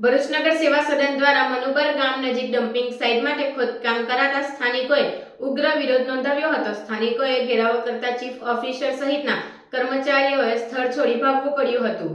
ભરૂચનગર સેવા સદન દ્વારા મનુબર ગામ નજીક ડમ્પિંગ સાઇટ માટે ખોદકામ કરાતા સ્થાનિકોએ ઉગ્ર વિરોધ નોંધાવ્યો હતો. સ્થાનિકોએ ઘેરાવો કરતા ચીફ ઓફિસર સહિતના કર્મચારીઓએ સ્થળ છોડી ભાગવું પડ્યું હતું.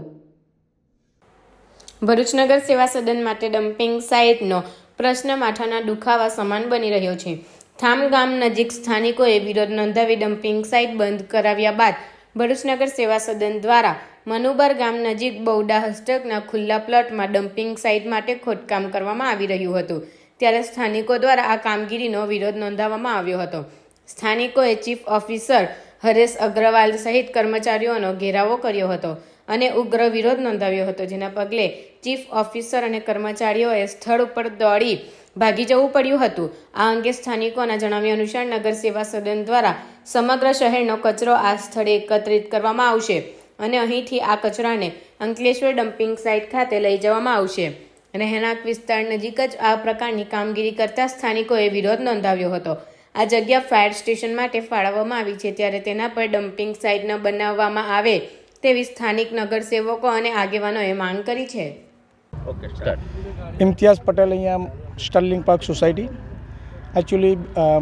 ભરૂચનગર સેવા સદન માટે ડમ્પિંગ સાઇટનો પ્રશ્ન માથાના દુખાવા સમાન બની રહ્યો છે. થામ ગામ નજીક સ્થાનિકોએ વિરોધ નોંધાવી ડમ્પિંગ સાઇટ બંધ કરાવ્યા બાદ ભરૂચનગર સેવા સદન દ્વારા મનુબર ગામ નજીક બૌડા હસ્તકના ખુલ્લા પ્લોટમાં ડમ્પિંગ સાઇટ માટે ખોદકામ કરવામાં આવી રહ્યું હતું. ત્યારે સ્થાનિકો દ્વારા આ કામગીરીનો વિરોધ નોંધાવવામાં આવ્યો હતો. સ્થાનિકોએ ચીફ ઓફિસર હરેશ અગ્રવાલ સહિત કર્મચારીઓનો ઘેરાવો કર્યો હતો અને ઉગ્ર વિરોધ નોંધાવ્યો હતો, જેના પગલે ચીફ ઓફિસર અને કર્મચારીઓએ સ્થળ ઉપર દોડી ભાગી જવું પડ્યું હતું. આ અંગે સ્થાનિકોના જણાવ્યા અનુસાર નગર સેવા સદન દ્વારા સમગ્ર શહેરનો કચરો આ સ્થળે એકત્રિત કરવામાં આવશે અને અહીંથી આ કચરાને અંકલેશ્વર ડમ્પિંગ સાઇટ ખાતે લઈ જવામાં આવશે. રહેણાંક વિસ્તાર નજીક જ આ પ્રકારની કામગીરી કરતા સ્થાનિકોએ વિરોધ નોંધાવ્યો હતો. આ જગ્યા ફાયર સ્ટેશન માટે ફાળવવામાં આવી છે ત્યારે તેના પર ડમ્પિંગ સાઇટ ન બનાવવામાં આવે તેવી સ્થાનિક નગરસેવકો અને આગેવાનોએ માંગ કરી છે. ઓકે સ્ટાર્ટ ઇમ્તિયાઝ પટેલ અહીંયા Sterling Park society actually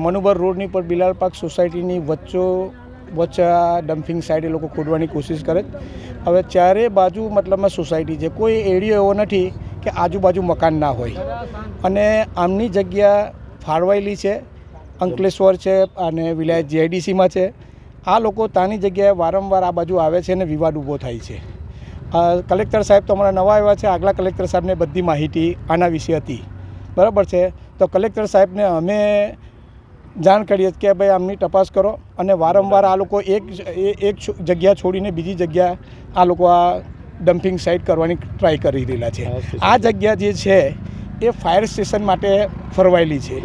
Manubar રોડની પર બિલાલ પાર્ક સોસાયટીની વચ્ચો વચ્ચે આ ડમ્પિંગ સાઇડ એ લોકો ખોદવાની કોશિશ કરે. હવે ચારે બાજુ મતલબમાં સોસાયટી છે. કોઈ એરિયો એવો નથી કે આજુબાજુ મકાન ના હોય. અને આમની જગ્યા ફાળવાયેલી છે. અંકલેશ્વર છે અને વિલાયત જીઆઈડીસીમાં છે. આ લોકો તાની જગ્યાએ વારંવાર આ બાજુ આવે છે અને વિવાદ ઊભો થાય છે. કલેક્ટર સાહેબ તો અમારા નવા આવ્યા છે. આગલા કલેક્ટર સાહેબને બધી માહિતી આના વિશે હતી. બરાબર છે? તો કલેક્ટર સાહેબને અમે જાણ કરીએ કે ભાઈ આમની તપાસ કરો અને વારંવાર આ લોકો એક એક જગ્યા છોડીને બીજી જગ્યા આ લોકો આ ડમ્પિંગ સાઇટ કરવાની ટ્રાય કરી રહેલા છે. આ જગ્યા જે છે એ ફાયર સ્ટેશન માટે ફરવાયેલી છે.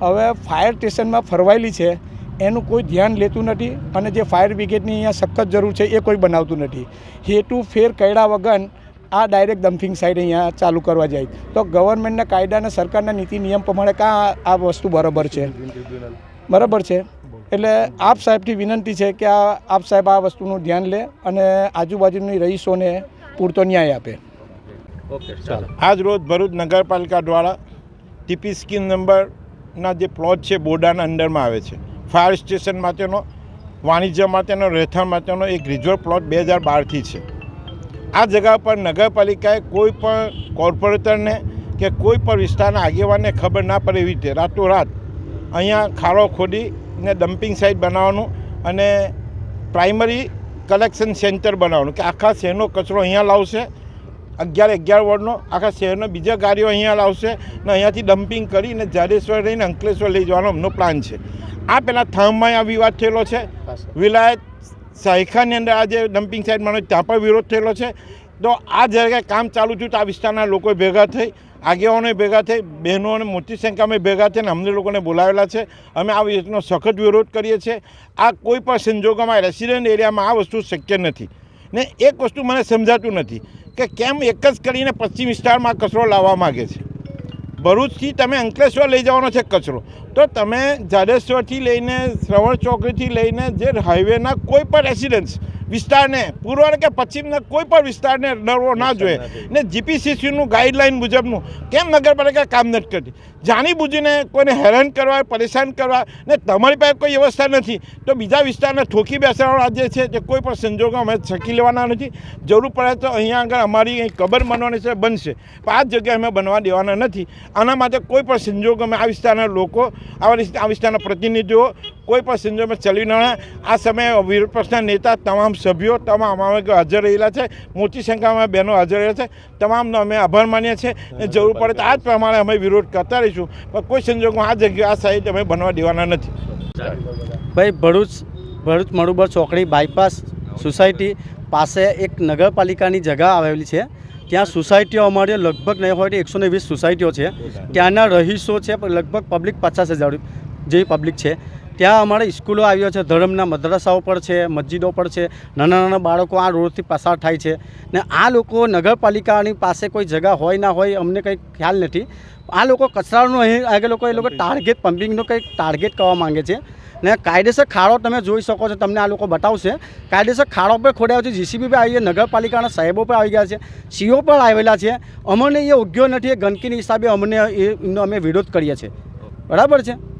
હવે ફાયર સ્ટેશનમાં ફરવાયેલી છે એનું કોઈ ધ્યાન લેતું નથી અને જે ફાયર બ્રિગેડની અહીંયા સખત જરૂર છે એ કોઈ બનાવતું નથી. હેતુ ફેર કર્યા વગર આ ડાયરેક્ટ ડમ્પિંગ સાઇટ અહીંયા ચાલુ કરવા જાય. તો ગવર્મેન્ટના કાયદા અને સરકારના નીતિ નિયમ પ્રમાણે કાં આ વસ્તુ બરાબર છે? બરાબર છે? એટલે આપ સાહેબથી વિનંતી છે કે આ આપ સાહેબ આ વસ્તુનું ધ્યાન લે અને આજુબાજુની રહીશોને પૂરતો ન્યાય આપે. ઓકે ચાલો. આજ રોજ ભરૂચ નગરપાલિકા દ્વારા ટીપી સ્કીમ નંબરના જે પ્લોટ છે બોર્ડાના અંડરમાં આવે છે. ફાયર સ્ટેશન માટેનો, વાણિજ્ય માટેનો, રહેઠાણ માટેનો એક રિઝર્વ પ્લોટ બે હજાર બારથી છે. આ જગા પર નગરપાલિકાએ કોઈ પણ કોર્પોરેટરને કે કોઈ પણ વિસ્તારના આગેવાનને ખબર ના પડે એવી રીતે રાતોરાત અહીંયા ખાડો ખોદીને ડમ્પિંગ સાઇટ બનાવવાનું અને પ્રાઇમરી કલેક્શન સેન્ટર બનાવવાનું કે આખા શહેરનો કચરો અહીંયા લાવશે અગિયાર અગિયાર વોર્ડનો આખા શહેરનો. બીજા ગાડીઓ અહીંયા લાવશે ને અહીંયાથી ડમ્પિંગ કરીને જાડેશ્વર રહીને અંકલેશ્વર લઈ જવાનો અમનો પ્લાન છે. આ પહેલાં થામમાં આ વિવાદ થયેલો છે. વિલાયત સાયખાની અંદર આ જે ડમ્પિંગ સાઇડ માનો ત્યાં પણ વિરોધ થયેલો છે. તો આ જગ્યાએ કામ ચાલુ થયું તો આ વિસ્તારના લોકો ભેગા થઈ આગેવાનોએ ભેગા થઈ બહેનો અને મોટી સંખ્યામાં ભેગા થઈને અમને લોકોને બોલાવેલા છે. અમે આ વિરોધનો સખત વિરોધ કરીએ છીએ. આ કોઈ પણ સંજોગોમાં રેસિડેન્ટ એરિયામાં આ વસ્તુ શક્ય નથી. ને એક વસ્તુ મને સમજાતું નથી કે કેમ એક જ કરીને પશ્ચિમ વિસ્તારમાં કચરો લાવવા માગે છે. ભરૂચથી તમે અંકલેશ્વર લઈ જવાનો છે કચરો. તો તમે જાડેશ્વરથી લઈને શ્રવણ ચોકડીથી લઈને જે હાઈવેના કોઈ પણ રેસિડન્સ વિસ્તારને પૂર્વ કે પશ્ચિમના કોઈ પણ વિસ્તારને ડરવો ના જોઈએ. ને જીપીસીસીનું ગાઈડલાઇન મુજબનું કેમ નગરપાલિકા કામ નથી કરતી? જાણી બુજીને કોઈને હેરાન કરવા પરેશાન કરવા ને તમારી પાસે કોઈ વ્યવસ્થા નથી તો બીજા વિસ્તારને ઠોકી બેસાડવાનો રાજ્ય છે તે કોઈ પણ સંજોગો અમે છકી લેવાના નથી. જરૂર પડે તો અહીંયા આગળ અમારી અહીં કબર બનવાની છે બનશે. આ જગ્યાએ અમે બનવા દેવાના નથી. આના માટે કોઈ પણ સંજોગો અમે આ વિસ્તારના લોકો આ વિસ્તારના પ્રતિનિધિઓ કોઈ પણ સંજોગમાં ચલી ન આ સમયે વિરોધ પક્ષના નેતા તમામ સભ્યો તમામ અમે હાજર રહેલા છે. મોટી સંખ્યામાં બહેનો હાજર રહેલા છે. તમામનો અમે આભાર માનીએ છીએ. જરૂર પડે તો આ જ પ્રમાણે અમે વિરોધ કરતા રહીશું. પણ કોઈ સંજોગોમાં આ જગ્યા આ સાઈડ અમે બનવા દેવાના નથી. ભાઈ ભરૂચ ભરૂચ મડુબર ચોકડી બાયપાસ સોસાયટી પાસે એક નગરપાલિકાની જગા આવેલી છે. ત્યાં સોસાયટીઓ અમારી લગભગ નહીં હોય તો એકસો ને વીસ સોસાયટીઓ છે. ત્યાંના રહીશો છે પણ લગભગ પબ્લિક પચાસ હજાર જેવી પબ્લિક છે. ત્યાં અમારે સ્કૂલો આવ્યો છે, ધર્મના મદ્રસાઓ પર છે, મસ્જિદો પર છે, નાના નાના બાળકો આ રોડથી પસાર થાય છે. ને આ લોકો નગરપાલિકાની પાસે કોઈ જગા હોય ના હોય અમને કંઈ ખ્યાલ નથી. આ લોકો કચરાનું અહીં આગળ લોકો એ લોકો ટાર્ગેટ પમ્પિંગનું કંઈક ટાર્ગેટ કરવા માંગે છે. ને કાયદેસર ખાડો તમે જોઈ શકો છો, તમને આ લોકો બતાવશે. કાયદેસર ખાડો પર ખોડાયો છે જીસીબી પર આવી ગયા નગરપાલિકાના સાહેબો પણ આવી ગયા છે. સીઓ પણ આવેલા છે. અમને એ ઉગ્યો નથી, એ ગંદકીની હિસાબે અમને એનો અમે વિરોધ કરીએ છીએ. બરાબર છે?